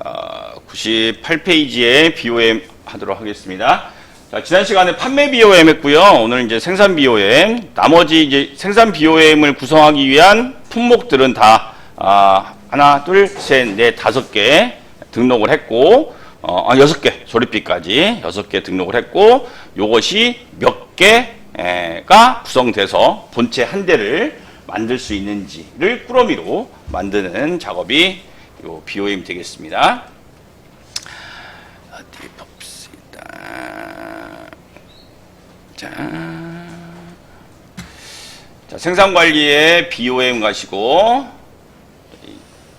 아, 98페이지에 BOM 하도록 하겠습니다. 자, 지난 시간에 판매 BOM 했고요. 오늘 이제 생산 BOM. 나머지 이제 생산 BOM을 구성하기 위한 품목들은 다 아, 하나, 둘, 셋, 넷, 다섯 개 등록을 했고 어, 아, 여섯 개 조립비까지 여섯 개 등록을 했고 요것이 몇 개가 구성돼서 본체 한 대를 만들 수 있는지를 꾸러미로 만드는 작업이 요 BOM 되겠습니다. 어디 봅시다. 자, 자 생산 관리에 BOM 가시고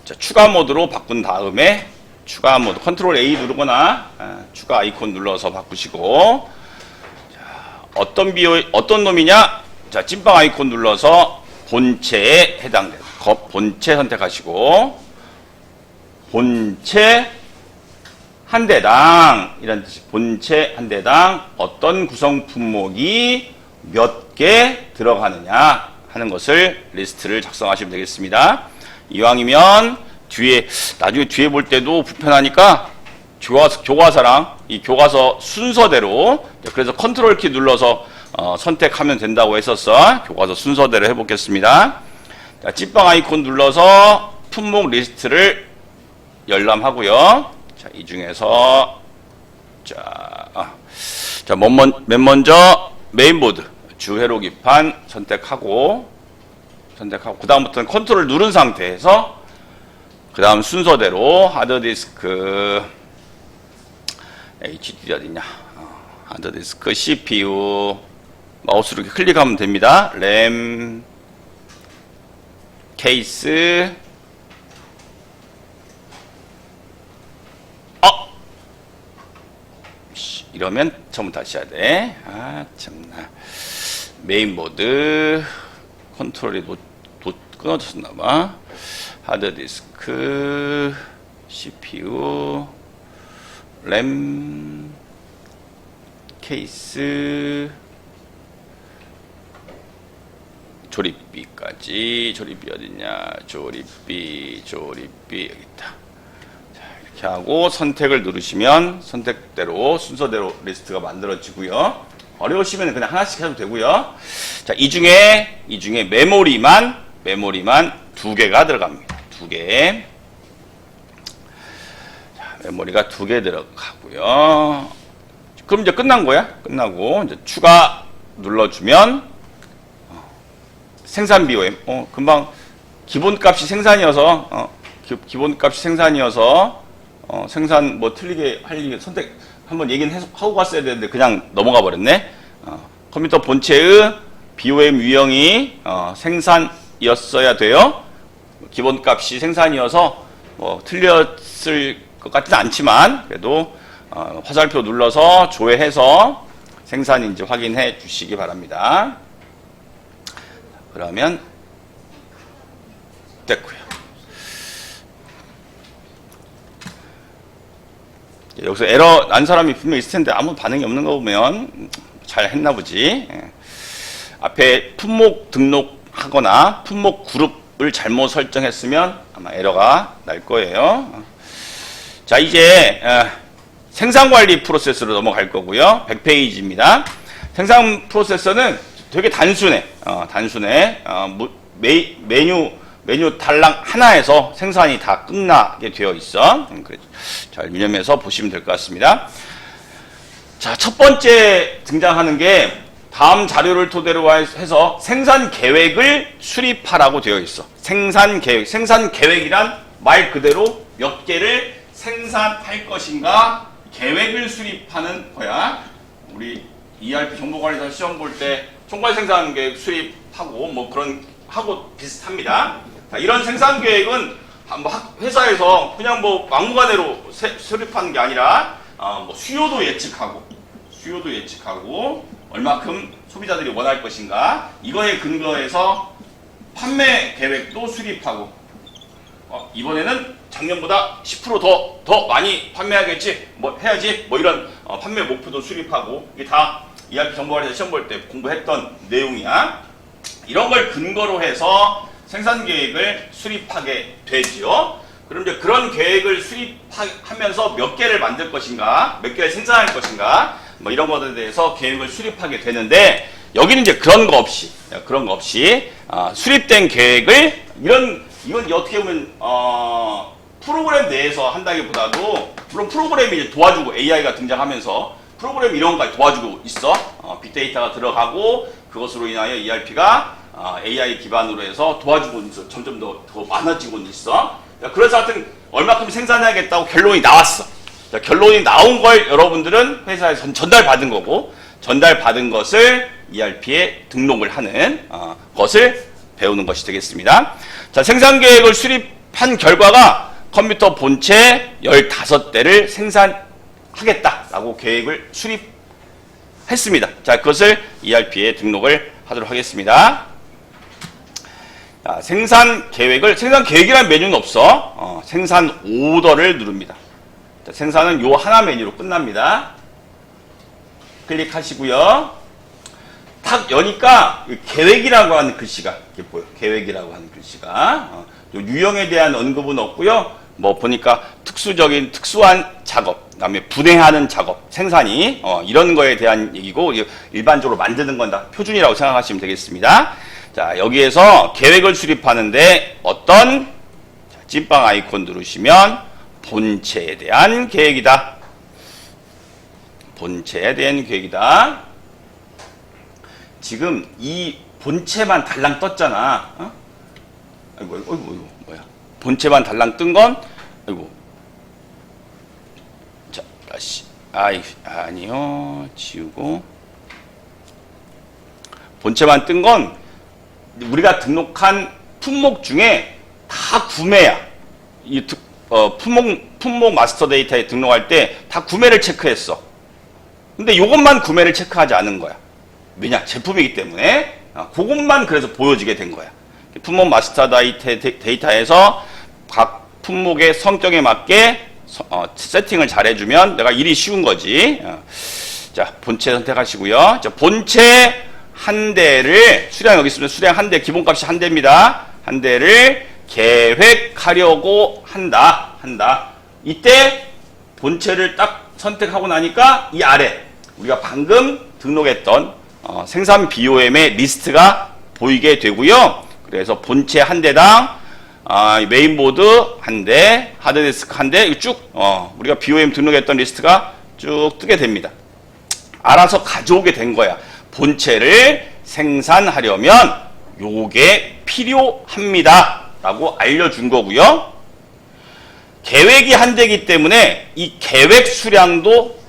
자, 추가 모드로 바꾼 다음에 추가 모드 컨트롤 A 누르거나 아, 추가 아이콘 눌러서 바꾸시고 자, 어떤 BO 어떤 놈이냐? 자, 찐빵 아이콘 눌러서 본체에 해당되는 거 본체 선택하시고 본체 한 대당 이런 뜻이 본체 한 대당 어떤 구성 품목이 몇 개 들어가느냐 하는 것을 리스트를 작성하시면 되겠습니다. 이왕이면 뒤에 나중에 뒤에 볼 때도 불편하니까 교과서, 교과서랑 이 교과서 순서대로 그래서 컨트롤 키 눌러서 어, 선택하면 된다고 했었어. 교과서 순서대로 해보겠습니다. 자, 찐빵 아이콘 눌러서 품목 리스트를 열람하고요. 자, 이 중에서 자, 아, 자, 맨, 먼, 맨 먼저 메인보드 주회로 기판 선택하고 선택하고 그 다음부터는 컨트롤 누른 상태에서 그 다음 순서대로 하드디스크 HDD 어디냐 어, 하드디스크 CPU 마우스로 클릭하면 됩니다. 램 케이스 어 씨, 이러면 처음부터 다시 해야 돼. 아 참나 메인보드 컨트롤이 놓, 놓, 끊어졌나 봐. 하드 디스크 CPU 램 케이스 조립비까지. 조립비 어딨냐? 조립비 조립비. 여기 있다. 자 이렇게 하고 선택을 누르시면 선택대로 순서대로 리스트가 만들어지고요. 어려우시면 그냥 하나씩 해도 되고요. 자이 중에 이 중에 메모리만 메모리만 두 개가 들어갑니다. 두개. 메모리가 두 개 들어가고요. 그럼 이제 끝난 거야? 끝나고 이제 추가 눌러주면 생산 BOM. 어, 금방 기본값이 생산이어서 어, 기, 본값이 생산이어서 어, 생산 뭐 틀리게 할일 선택 한번 얘기는 해서, 하고 갔어야 되는데 그냥 넘어가 버렸네. 어, 컴퓨터 본체의 BOM 유형이 어, 생산이었어야 돼요. 기본값이 생산이어서 뭐 틀렸을 것 같지는 않지만 그래도 어, 화살표 눌러서 조회해서 생산인지 확인해 주시기 바랍니다. 그러면 됐고요. 여기서 에러 난 사람이 분명 있을 텐데 아무 반응이 없는 거 보면 잘 했나 보지. 예. 앞에 품목 등록하거나 품목 그룹을 잘못 설정했으면 아마 에러가 날 거예요. 자 이제 어, 생산 관리 프로세스로 넘어갈 거고요. 100페이지입니다. 생산 프로세서는 되게 단순해. 어, 단순해. 어, 무- 메, 메뉴 메뉴 달랑 하나에서 생산이 다 끝나게 되어 있어. 음, 그래. 잘 유념해서 보시면 될 것 같습니다. 자, 첫 번째 등장하는 게 다음 자료를 토대로 해서 생산 계획을 수립하라고 되어 있어. 생산 계획. 생산 계획이란 말 그대로 몇 개를 생산할 것인가 계획을 수립하는 거야. 우리 ERP 정보관리사 시험 볼때 총괄 생산 계획 수립하고 뭐 그런 하고 비슷합니다. 자, 이런 생산 계획은 한뭐 학- 회사에서 그냥 뭐 막무가내로 세- 수립하는 게 아니라 어, 뭐 수요도 예측하고 수요도 예측하고 얼마큼 소비자들이 원할 것인가 이거에 근거해서 판매 계획도 수립하고 어, 이번에는 작년보다 10%더 더 많이 판매하겠지 뭐 해야지 뭐 이런 어, 판매 목표도 수립하고 이게 다 ERP 정보관리사 시험 볼 때 공부했던 내용이야. 이런 걸 근거로 해서 생산 계획을 수립하게 되지요. 그럼 이제 그런 계획을 수립하면서 몇 개를 만들 것인가, 몇 개를 생산할 것인가, 뭐 이런 것에 대해서 계획을 수립하게 되는데 여기는 이제 그런 거 없이 그런 거 없이 아, 수립된 계획을 이런 이건 어떻게 보면 어, 프로그램 내에서 한다기보다도 물론 프로그램이 이제 도와주고 AI가 등장하면서 프로그램 이런 것까지 도와주고 있어. 어, 빅데이터가 들어가고 그것으로 인하여 ERP가 어, AI 기반으로 해서 도와주고 있어 점점 더, 더 많아지고 있어. 자, 그래서 하여튼 얼마큼 생산해야겠다고 결론이 나왔어. 자, 결론이 나온 걸 여러분들은 회사에 전, 전달받은 거고 전달받은 것을 ERP에 등록을 하는 어, 것을 배우는 것이 되겠습니다. 자, 생산 계획을 수립한 결과가 컴퓨터 본체 15대를 생산 하겠다라고 계획을 수립했습니다. 자, 그것을 ERP에 등록을 하도록 하겠습니다. 자, 생산 계획을 생산 계획이라는 메뉴는 없어. 어, 생산 오더를 누릅니다. 자, 생산은 요 하나 메뉴로 끝납니다. 클릭하시고요. 탁 여니까 이 계획이라고 하는 글씨가 이렇게 보여. 계획이라고 하는 글씨가 어, 요 유형에 대한 언급은 없고요. 뭐 보니까 특수적인 특수한 작업, 그다음에 분해하는 작업, 생산이 어, 이런 거에 대한 얘기고 일반적으로 만드는 건 다 표준이라고 생각하시면 되겠습니다. 자 여기에서 계획을 수립하는데 어떤 자, 찐빵 아이콘 누르시면 본체에 대한 계획이다. 본체에 대한 계획이다. 지금 이 본체만 달랑 떴잖아. 어? 아이고, 아이고, 아이고, 뭐야. 본체만 달랑 뜬 건, 아이고. 자, 다시. 아이, 아니요. 지우고. 본체만 뜬 건, 우리가 등록한 품목 중에 다 구매야. 이 드- 어, 품목, 품목 마스터 데이터에 등록할 때 다 구매를 체크했어. 근데 이것만 구매를 체크하지 않은 거야. 왜냐? 제품이기 때문에. 아, 그것만 그래서 보여지게 된 거야. 품목 마스터 데이터, 데이터에서 각 품목의 성격에 맞게 서- 어, 세팅을 잘 해주면 내가 일이 쉬운 거지. 어. 자, 본체 선택하시고요. 자, 본체 한 대를, 수량 여기 있으면 수량 한 대, 기본값이 한 대입니다. 한 대를 계획하려고 한다. 한다. 이때 본체를 딱 선택하고 나니까 이 아래 우리가 방금 등록했던 어, 생산 BOM의 리스트가 보이게 되고요. 그래서 본체 한 대당 아, 메인보드 한 대, 하드디스크 한 대, 쭉 어, 우리가 BOM 등록했던 리스트가 쭉 뜨게 됩니다. 알아서 가져오게 된 거야. 본체를 생산하려면 요게 필요합니다. 라고 알려준 거고요. 계획이 한 대기 때문에 이 계획 수량도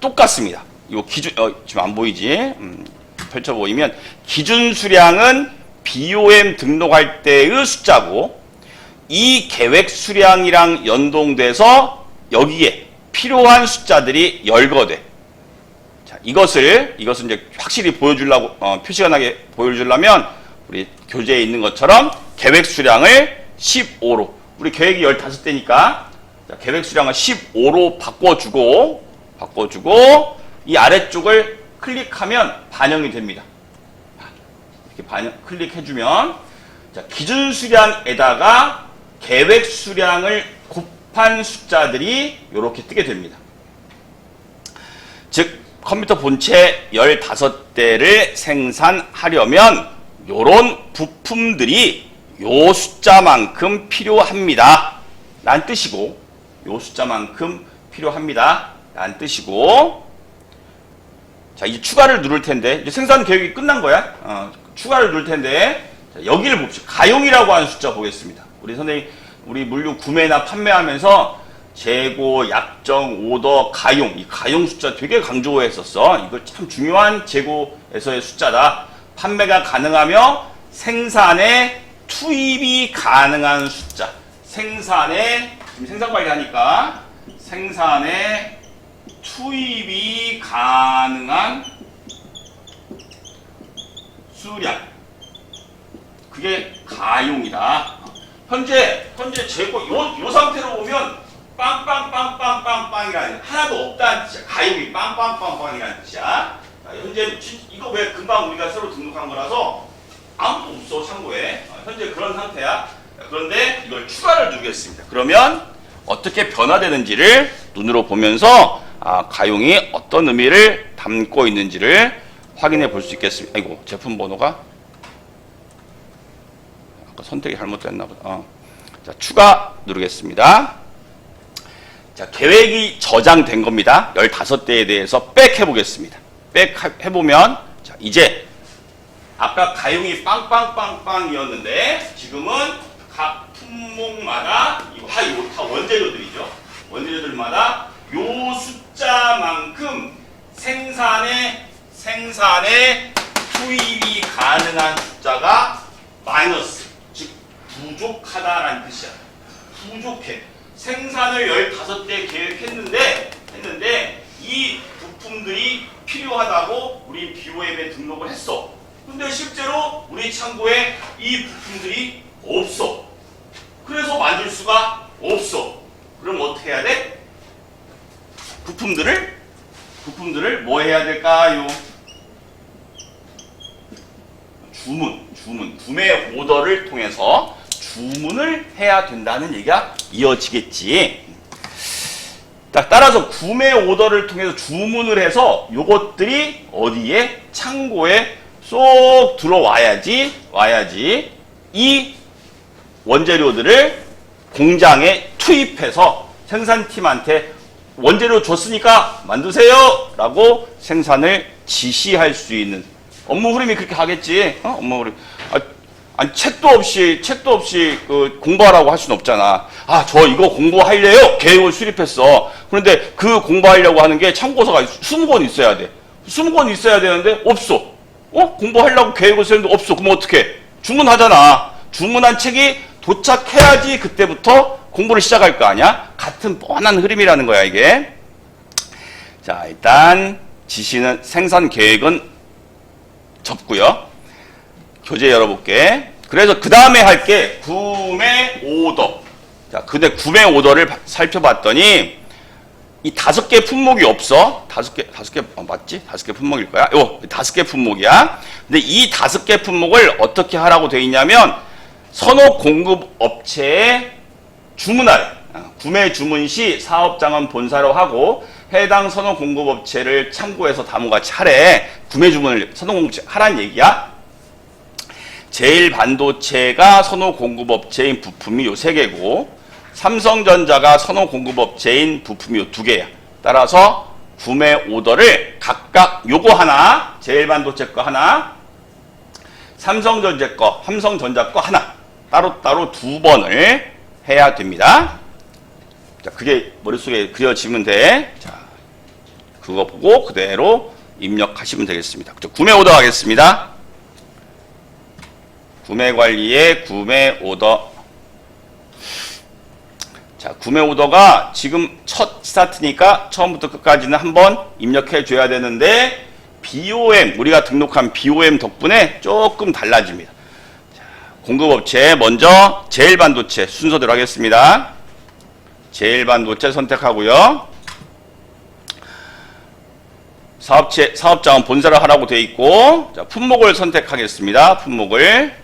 똑같습니다. 이거 기준, 어, 지금 안 보이지? 음, 펼쳐 보이면 기준 수량은 BOM 등록할 때의 숫자고 이 계획 수량이랑 연동돼서 여기에 필요한 숫자들이 열거돼. 자, 이것을, 이것은 이제 확실히 보여주려고, 어, 표시가 나게 보여주려면 우리 교재에 있는 것처럼 계획 수량을 15로, 우리 계획이 15대니까 계획 수량을 15로 바꿔주고, 바꿔주고, 이 아래쪽을 클릭하면 반영이 됩니다. 이렇게 반영, 클릭해주면, 자, 기준 수량에다가 계획 수량을 곱한 숫자들이 이렇게 뜨게 됩니다. 즉 컴퓨터 본체 15대를 생산하려면 요런 부품들이 요 숫자만큼 필요합니다. 란 뜻이고 요 숫자만큼 필요합니다. 란 뜻이고 자 이제 추가를 누를 텐데 이제 생산 계획이 끝난 거야. 어, 추가를 누를 텐데 자, 여기를 봅시다. 가용이라고 하는 숫자 보겠습니다. 우리 선생님 우리 물류 구매나 판매하면서 재고, 약정, 오더, 가용 이 가용 숫자 되게 강조했었어. 이거 참 중요한 재고에서의 숫자다. 판매가 가능하며 생산에 투입이 가능한 숫자. 생산에 지금 생산 관리하니까 생산에 투입이 가능한 수량. 그게 가용이다. 현재 현재 재고 요, 요 상태로 보면 빵빵빵빵빵빵이라는 하나도 없다는 뜻이야. 가용이 빵빵빵빵이라는 뜻이야. 자, 현재 진- 이거 왜 금방 우리가 새로 등록한 거라서 아무도 없어 참고에 어, 현재 그런 상태야. 자, 그런데 이걸 추가를 누르겠습니다. 그러면 어떻게 변화되는지를 눈으로 보면서 아, 가용이 어떤 의미를 담고 있는지를 확인해 볼 수 있겠습니다. 아이고 제품 번호가 선택이 잘못됐나 보다. 어. 자 추가 누르겠습니다. 자 계획이 저장된 겁니다. 15대에 대해서 백 해보겠습니다. 백 해보면 자 이제 아까 가용이 빵빵빵빵이었는데 지금은 각 품목마다 이거 하 이거 다 원재료들이죠. 원재료들마다 요 숫자만큼 생산에 생산에 투입이 가능한 숫자가 마이너스 즉 부족하다라는 뜻이야. 부족해. 생산을 15대 계획했는데 했는데 이 부품들이 필요하다고 우리 BOM에 등록을 했어. 근데 실제로 우리 창고에 이 부품들이 없어. 그래서 만들 수가 없어. 그럼 어떻게 해야 돼? 부품들을 부품들을 뭐 해야 될까요? 주문, 주문, 구매 오더를 통해서 주문을 해야 된다는 얘기가 이어지겠지. 자, 따라서 구매 오더를 통해서 주문을 해서 요것들이 어디에 창고에 쏙 들어와야지 와야지 이 원재료들을 공장에 투입해서 생산팀한테 원재료 줬으니까 만드세요 라고 생산을 지시할 수 있는 업무 흐름이 그렇게 가겠지 어? 업무 흐름 아, 아니 책도 없이 책도 없이 그 공부하라고 할 수는 없잖아 아 저 이거 공부하려요 계획을 수립했어 그런데 그 공부하려고 하는 게 참고서가 20권 있어야 돼 20권 있어야 되는데 없어 어? 공부하려고 계획을 세웠는데 없어 그럼 어떻게 주문하잖아 주문한 책이 도착해야지 그때부터 공부를 시작할 거 아니야? 같은 뻔한 흐름이라는 거야, 이게. 자, 일단 지시는 생산 계획은 접고요. 교재 열어볼게. 그래서 그 다음에 할 게 구매 오더. 자, 근데 구매 오더를 바- 살펴봤더니 이 다섯 개 품목이 없어. 다섯 개, 다섯 개, 어, 맞지? 다섯 개 품목일 거야. 요, 다섯 개 품목이야. 근데 이 다섯 개 품목을 어떻게 하라고 돼 있냐면 선호 공급 업체에 주문하래. 어, 구매 주문 시 사업장은 본사로 하고 해당 선호 공급 업체를 참고해서 다음같이 하래. 구매 주문을 선호 공급 업체 하라는 얘기야. 제일 반도체가 선호 공급 업체인 부품이 요 세 개고 삼성전자가 선호 공급 업체인 부품이 요 두 개야. 따라서 구매 오더를 각각 요거 하나, 제일 반도체 거 하나, 삼성전자 거, 삼성전자 거 하나 따로따로 두 번을 해야 됩니다. 자, 그게 머릿속에 그려지면 돼. 자, 그거 보고 그대로 입력하시면 되겠습니다. 자, 구매 오더 하겠습니다. 구매 관리에 구매 오더. 자, 구매 오더가 지금 첫 스타트니까 처음부터 끝까지는 한번 입력해 줘야 되는데 BOM 우리가 등록한 BOM 덕분에 조금 달라집니다. 자, 공급업체 먼저 제일 반도체 순서대로 하겠습니다. 제일 반도체 선택하고요. 사업체 사업장은 본사를 하라고 되어 있고 자, 품목을 선택하겠습니다. 품목을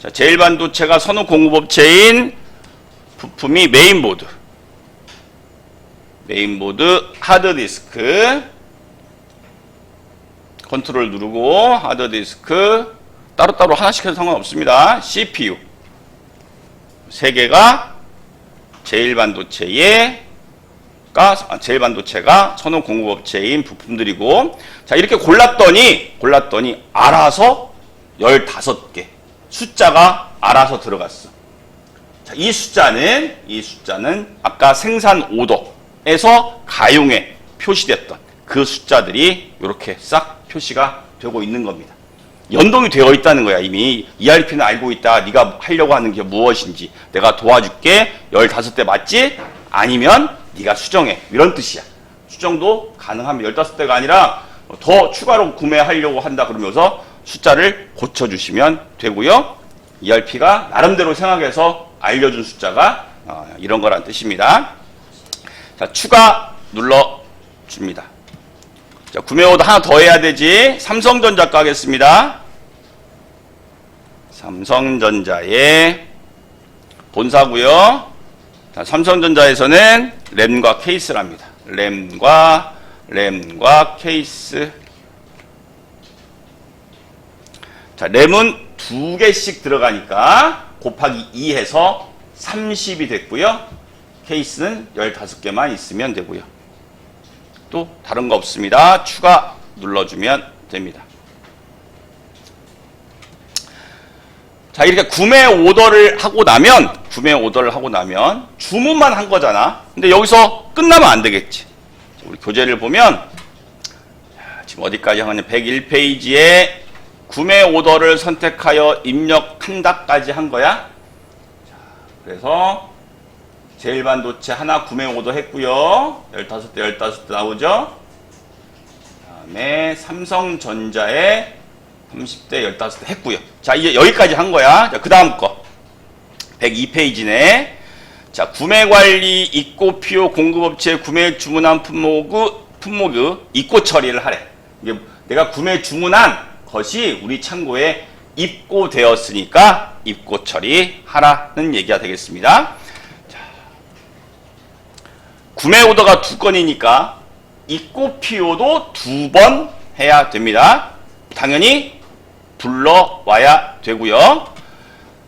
자, 제일반도체가 선호 공급업체인 부품이 메인보드. 메인보드 하드디스크. 컨트롤 누르고 하드디스크 따로따로 하나씩 해도 상관없습니다. CPU 세 개가 제일반도체에 가 제일반도체가 선호 공급업체인 부품들이고. 자 이렇게 골랐더니 골랐더니 알아서 15개 숫자가 알아서 들어갔어. 자, 이 숫자는 이 숫자는 아까 생산 오더에서 가용에 표시됐던 그 숫자들이 이렇게 싹 표시가 되고 있는 겁니다. 연동이 되어 있다는 거야 이미 ERP는 알고 있다 네가 하려고 하는 게 무엇인지 내가 도와줄게 15대 맞지? 아니면 네가 수정해 이런 뜻이야 수정도 가능하면 15대가 아니라 더 추가로 구매하려고 한다 그러면서 숫자를 고쳐주시면 되고요 ERP가 나름대로 생각해서 알려준 숫자가 어, 이런 거란 뜻입니다 자 추가 눌러줍니다 자, 구매 오더 하나 더 해야 되지. 삼성전자 가겠습니다. 삼성전자에 본사고요. 자, 삼성전자에서는 램과 케이스랍니다. 램과 램과 케이스. 자, 램은 두 개씩 들어가니까 곱하기 2 해서 30이 됐고요. 케이스는 15개만 있으면 되고요. 또 다른 거 없습니다. 추가 눌러주면 됩니다. 자, 이렇게 구매 오더를 하고 나면, 구매 오더를 하고 나면, 주문만 한 거잖아. 근데 여기서 끝나면 안 되겠지. 자, 우리 교재를 보면, 자, 지금 어디까지 하냐. 101페이지에 구매 오더를 선택하여 입력한다까지 한 거야. 자, 그래서, 제일 반도체 하나 구매 오더 했고요. 15대, 15대 나오죠? 그 다음에 삼성전자에 30대 15대 했고요. 자, 이제 여기까지 한 거야. 자, 그 다음 거. 102페이지네. 자, 구매 관리, 입고 피요, 공급업체 구매 주문한 품목의, 품목의 입고 처리를 하래. 이게 내가 구매 주문한 것이 우리 창고에 입고되었으니까 입고 처리하라는 얘기가 되겠습니다. 자, 구매 오더가 두 건이니까 입고 피요도 두 번 해야 됩니다. 당연히 불러와야 되고요.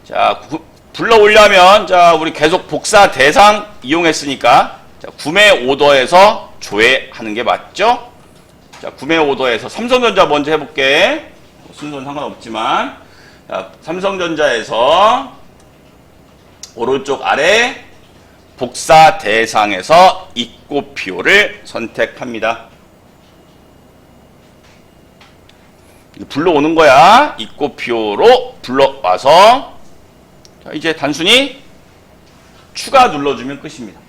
자, 구- 불러오려면 자, 우리 계속 복사 대상 이용했으니까 자, 구매 오더에서 조회하는 게 맞죠? 자, 구매 오더에서 삼성전자 먼저 해볼게. 뭐 순서는 상관없지만 자, 삼성전자에서 오른쪽 아래 복사 대상에서 입고 피요를 선택합니다. 불러오는 거야. 입고 피요로 불러와서 자, 이제 단순히 추가 눌러주면 끝입니다.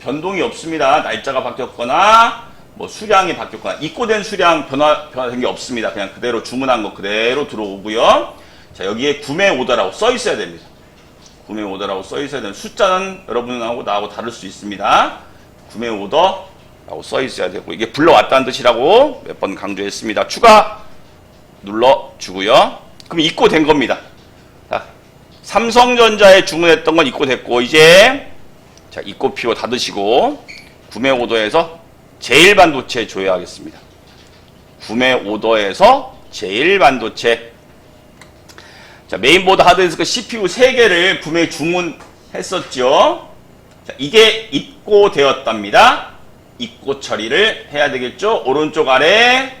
변동이 없습니다. 날짜가 바뀌었거나 뭐 수량이 바뀌었거나 입고된 수량 변화 변화된 게 없습니다. 그냥 그대로 주문한 거 그대로 들어오고요. 자 여기에 구매 오더라고 써 있어야 됩니다. 구매 오더라고 써 있어야 되는 숫자는 여러분하고 나하고 다를 수 있습니다. 구매 오더라고 써 있어야 되고 이게 불러왔다는 뜻이라고 몇 번 강조했습니다. 추가 눌러 주고요. 그럼 입고된 겁니다. 자, 삼성전자에 주문했던 건 입고됐고 이제 자 입고 피워 닫으시고 구매 오더에서 제일 반도체 조회하겠습니다. 구매 오더에서 제일 반도체 자, 메인보드 하드디스크 CPU 3개를 구매 주문했었죠. 자, 이게 입고되었답니다. 입고 처리를 해야 되겠죠. 오른쪽 아래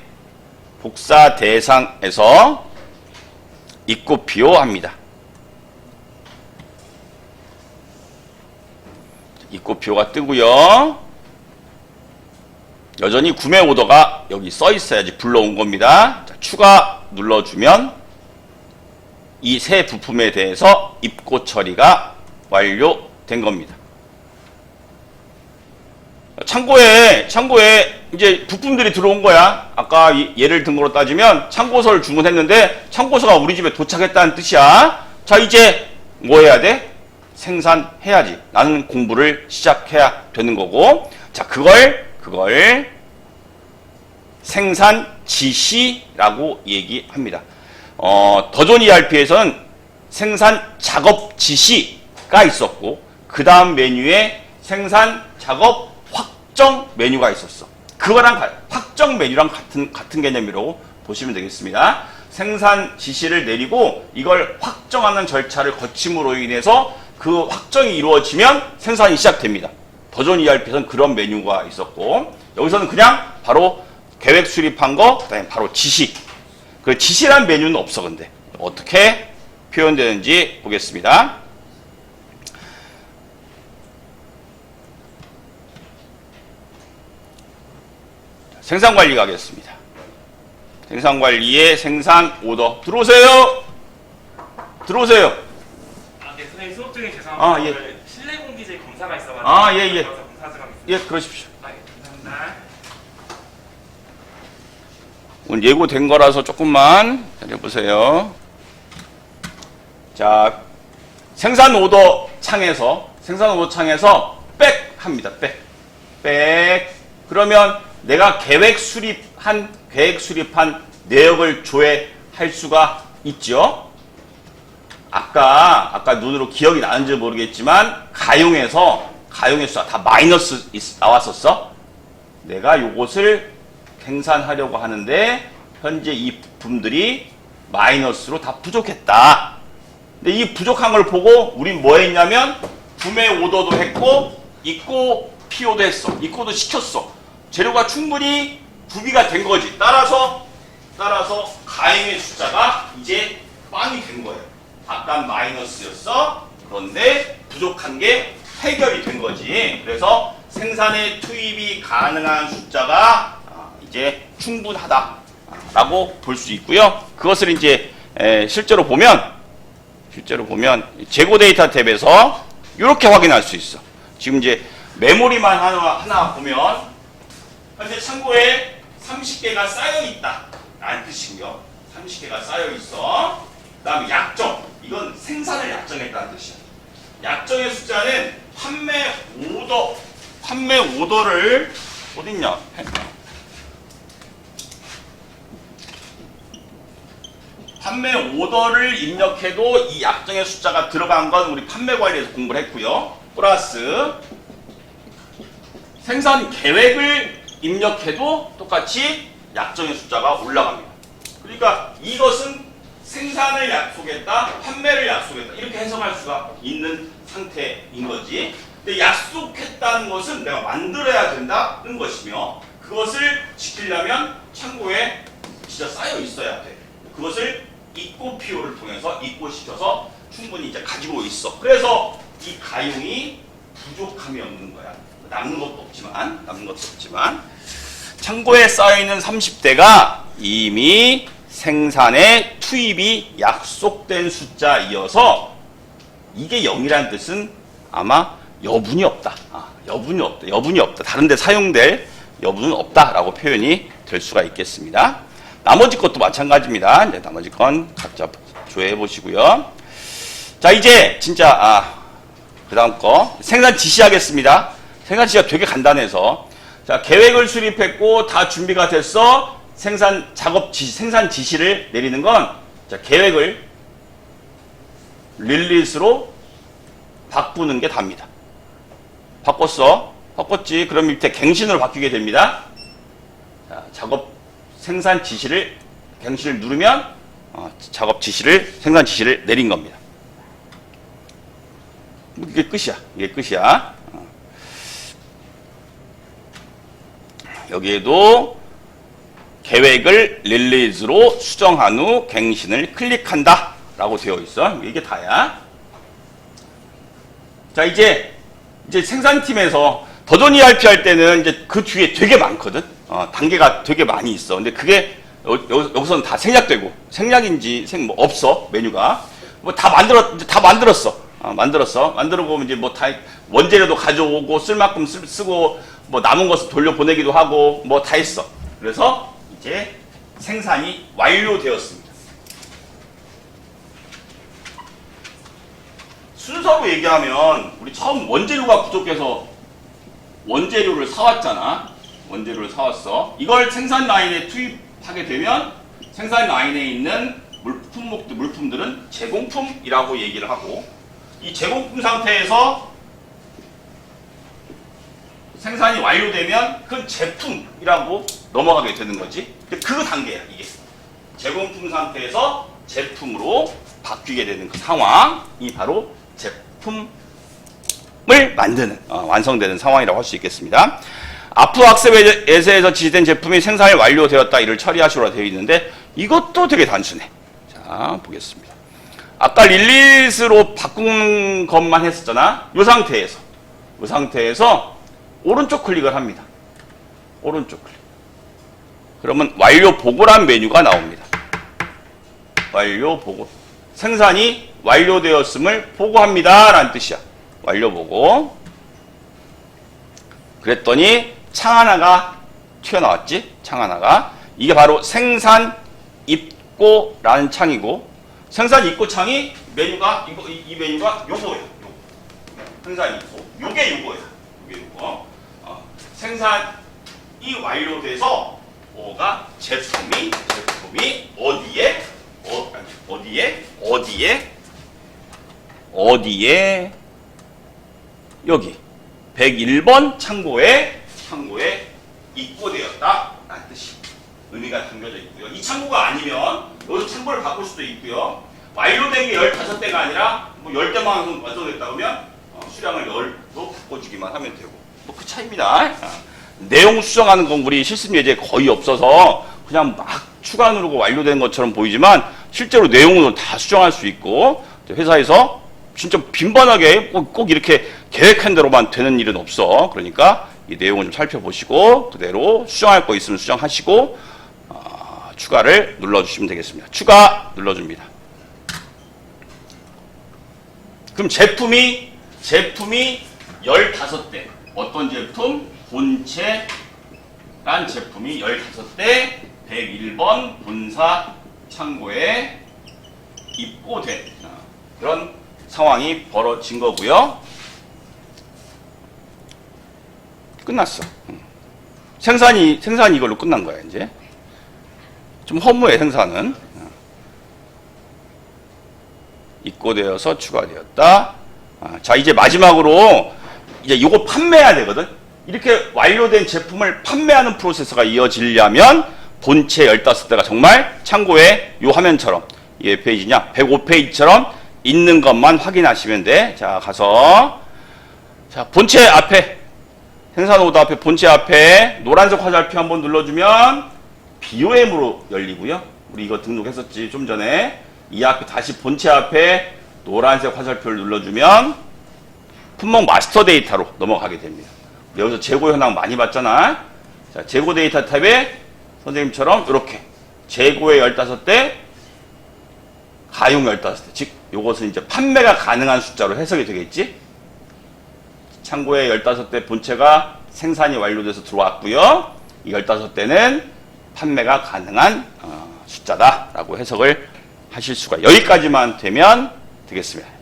복사 대상에서 입고 비호합니다. 입고 비호가 뜨고요. 여전히 구매 오더가 여기 써 있어야지 불러온 겁니다. 자, 추가 눌러주면 이세 부품에 대해서 입고 처리가 완료된 겁니다. 창고에 창고에 이제 부품들이 들어온 거야. 아까 이- 예를 든 거로 따지면 창고서를 주문했는데 창고서가 우리 집에 도착했다는 뜻이야. 자 이제 뭐 해야 돼? 생산해야지. 나는 공부를 시작해야 되는 거고. 자 그걸 그걸 생산 지시라고 얘기합니다. 어, 더존 ERP에서는 생산 작업 지시가 있었고 그 다음 메뉴에 생산 작업 확정 메뉴가 있었어. 그거랑 가- 확정 메뉴랑 같은 같은 개념으로 보시면 되겠습니다. 생산 지시를 내리고 이걸 확정하는 절차를 거침으로 인해서 그 확정이 이루어지면 생산이 시작됩니다. 더존 ERP에서는 그런 메뉴가 있었고 여기서는 그냥 바로 계획 수립한 거, 그다음에 바로 지시. 그 지시란 메뉴는 없어 근데 어떻게 표현되는지 보겠습니다. 생산 관리 가겠습니다. 생산 관리의 생산 오더 들어오세요. 들어오세요. 아, 네, 선생님 수업 중에 죄송합니다. 아, 예. 검사가 있어가지고 아, 예, 예. 하겠습니다. 예, 그러십시오. 아, 예, 감사합니다. 오늘 예고된 거라서 조금만 기다려보세요. 자, 생산 오더 창에서, 생산 오더 창에서 백 합니다. 백. 백. 그러면 내가 계획 수립한, 계획 수립한 내역을 조회할 수가 있죠. 아까 아까 눈으로 기억이 나는지 모르겠지만 가용에서 가용의 수가 다 마이너스 있- 나왔었어. 내가 요것을 생산하려고 하는데 현재 이 부품들이 마이너스로 다 부족했다. 근데 이 부족한 걸 보고 우린 뭐 했냐면 구매 오더도 했고 입고 PO도 했어. 입고도 시켰어. 재료가 충분히 구비가 된 거지. 따라서 따라서 가행의 숫자가 이제 빵이 된 거예요. 아까 마이너스였어. 그런데 부족한 게 해결이 된 거지. 그래서 생산에 투입이 가능한 숫자가 아, 이제 충분하다라고 볼 수 있고요. 그것을 이제 에, 실제로 보면 실제로 보면 재고 데이터 탭에서 이렇게 확인할 수 있어. 지금 이제 메모리만 하나, 하나 보면 현재 창고에 30개가 쌓여 있다. 라는 뜻이고요. 30개가 쌓여 있어. 그 다음에 약정. 이건 생산을 약정했다는 뜻이야. 약정의 숫자는 판매 오더, 판매 오더를 어딨냐? 판매 오더를 입력해도 이 약정의 숫자가 들어간 건 우리 판매 관리에서 공부를 했고요. 플러스 생산 계획을 입력해도 똑같이 약정의 숫자가 올라갑니다. 그러니까 이것은 생산을 약속했다, 판매를 약속했다 이렇게 해석할 수가 있는 상태인 거지. 근데 약속했다는 것은 내가 만들어야 된다는 것이며 그것을 지키려면 창고에 진짜 쌓여 있어야 돼. 그것을 입고 피오를 통해서 입고 시켜서 충분히 이제 가지고 있어. 그래서 이 가용이 부족함이 없는 거야. 남는 것도 없지만 남는 것도 없지만 창고에 쌓여 있는 30대가 이미 생산에 투입이 약속된 숫자이어서 이게 0이라는 뜻은 아마 여분이 없다. 아, 여분이 없다. 여분이 없다. 다른 데 사용될 여분은 없다라고 표현이 될 수가 있겠습니다. 나머지 것도 마찬가지입니다. 이제 나머지 건 각자 조회해 보시고요. 자, 이제 진짜 아, 그다음 거 생산 지시하겠습니다. 생산 지시가 되게 간단해서 자, 계획을 수립했고 다 준비가 됐어. 생산 작업 지시, 생산 지시를 내리는 건 자, 계획을 릴리스로 바꾸는 게 답니다. 바꿨어. 바꿨지. 그럼 밑에 갱신으로 바뀌게 됩니다. 자, 작업 생산 지시를 갱신을 누르면 어, 작업 지시를 생산 지시를 내린 겁니다. 이게 끝이야. 이게 끝이야. 어. 여기에도 계획을 릴리즈로 수정한 후 갱신을 클릭한다 라고 되어 있어. 이게 다야. 자, 이제, 이제 생산팀에서 더전 ERP 할 때는 이제 그 뒤에 되게 많거든. 어, 단계가 되게 많이 있어. 근데 그게 여, 여, 여 기서는 다 생략되고, 생략인지 생, 뭐 없어, 메뉴가. 뭐 다 만들었, 다 만들었어. 어, 만들었어. 만들고 이제 뭐 다 원재료도 가져오고, 쓸 만큼 쓰, 쓰고, 뭐 남은 것을 돌려 보내기도 하고, 뭐 다 했어. 그래서 이제 생산이 완료되었습니다. 순서로 얘기하면 우리 처음 원재료가 부족해서 원재료를 사왔잖아. 원재료를 사왔어. 이걸 생산 라인에 투입하게 되면 생산 라인에 있는 물품목들, 물품들은 제공품이라고 얘기를 하고 이 제공품 상태에서 생산이 완료되면 그건 제품이라고 넘어가게 되는 거지. 그 단계야, 이게. 제공품 상태에서 제품으로 바뀌게 되는 그 상황이 바로 제품을 만드는, 어, 완성되는 상황이라고 할 수 있겠습니다. 아프 학습에서에서 지시된 제품이 생산이 완료되었다. 이를 처리하시오라 되어 있는데 이것도 되게 단순해. 자, 보겠습니다. 아까 릴리스로 바꾼 것만 했었잖아. 이 상태에서. 이 상태에서 오른쪽 클릭을 합니다. 오른쪽 클릭. 그러면 완료 보고란 메뉴가 나옵니다. 완료 보고. 생산이 완료되었음을 보고합니다. 라는 뜻이야. 완료 보고. 그랬더니 창 하나가 튀어나왔지? 창 하나가. 이게 바로 생산 입고라는 창이고, 생산 입고 창이 메뉴가, 이, 이 메뉴가 요거예요. 요거. 생산 입고. 요게 요거예요. 요게 요거. 어, 생산이 완료돼서 뭐가 제품이 제품이 어디에 어, 어디에 어디에 어디에 여기 101번 창고에 창고에 입고되었다 라는 뜻이 의미가 담겨져 있고요. 이 창고가 아니면 여기서 창고를 바꿀 수도 있고요. 완료된 게 15대가 아니라 뭐 10대만 완성됐다 그러면 어, 수량을 10로 바꿔주기만 하면 되고 뭐 그 차이입니다. 아, 내용 수정하는 건 우리 실습 예제에 거의 없어서 그냥 막 추가 누르고 완료된 것처럼 보이지만 실제로 내용으로 다 수정할 수 있고 회사에서 진짜 빈번하게 꼭, 꼭 이렇게 계획한 대로만 되는 일은 없어. 그러니까 이 내용을 좀 살펴보시고 그대로 수정할 거 있으면 수정하시고 아, 추가를 눌러주시면 되겠습니다. 추가 눌러줍니다. 그럼 제품이 제품이 15대 어떤 제품? 본체란 제품이 15대 101번 본사 창고에 입고된 아, 그런 상황이 벌어진 거고요. 끝났어. 음. 생산이 생산이 이걸로 끝난 거야 이제. 좀 허무해 생산은. 어. 입고되어서 추가되었다. 아, 자 이제 마지막으로 이제 이거 판매해야 되거든. 이렇게 완료된 제품을 판매하는 프로세스가 이어지려면 본체 15대가 정말 창고에 요 화면처럼 이게 페이지냐 105페이지처럼 있는 것만 확인하시면 돼. 자 가서 자 본체 앞에 생산 오더 앞에 본체 앞에 노란색 화살표 한번 눌러주면 BOM으로 열리고요. 우리 이거 등록했었지 좀 전에 이 앞에 다시 본체 앞에 노란색 화살표를 눌러주면 품목 마스터 데이터로 넘어가게 됩니다. 여기서 재고 현황 많이 봤잖아. 자, 재고 데이터 탭에 선생님처럼 이렇게 재고의 15대, 가용 15대. 즉, 요것은 이제 판매가 가능한 숫자로 해석이 되겠지. 창고에 15대 본체가 생산이 완료돼서 들어왔고요. 이 15대는 판매가 가능한 어, 숫자다라고 해석을 하실 수가 여기까지만 되면 되겠습니다.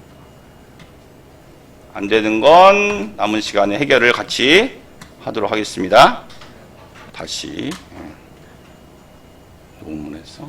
안 되는 건 남은 시간에 해결을 같이 하도록 하겠습니다. 다시 예. 논문에서